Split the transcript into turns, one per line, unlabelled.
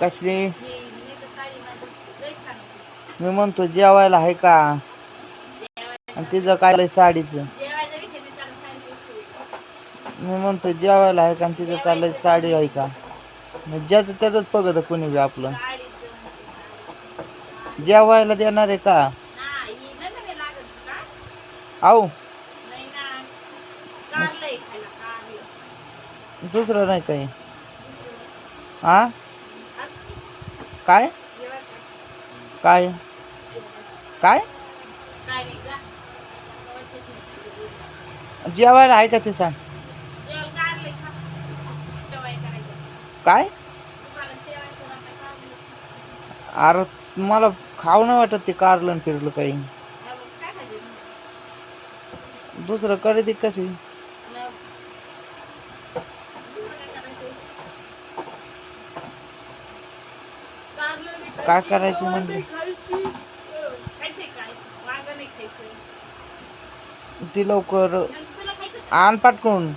कसली
मी
म्हणतो जेवायला आहे का? आणि तिचं काय साडीचं?
मी
म्हणतो जेवायला आहे का आणि तिचं चाललंय साडी आहे का? ज्याचं त्याचंच बघत कोणी बी आपलं. जेवायला देणार आहे का?
कारलं
दुसरं नाही काही. हा काय? काय? काय? जेवायला आहे का ते सांग. काय? अरे मला खाऊ नाही वाटत ते कारलं फिरलं काही. दुसरं करे खरेदी कशी
मग तुम्हाला काय करायचं? कारलं नाही
काय करायचं म्हणजे? ती लवकर आणि पाटकून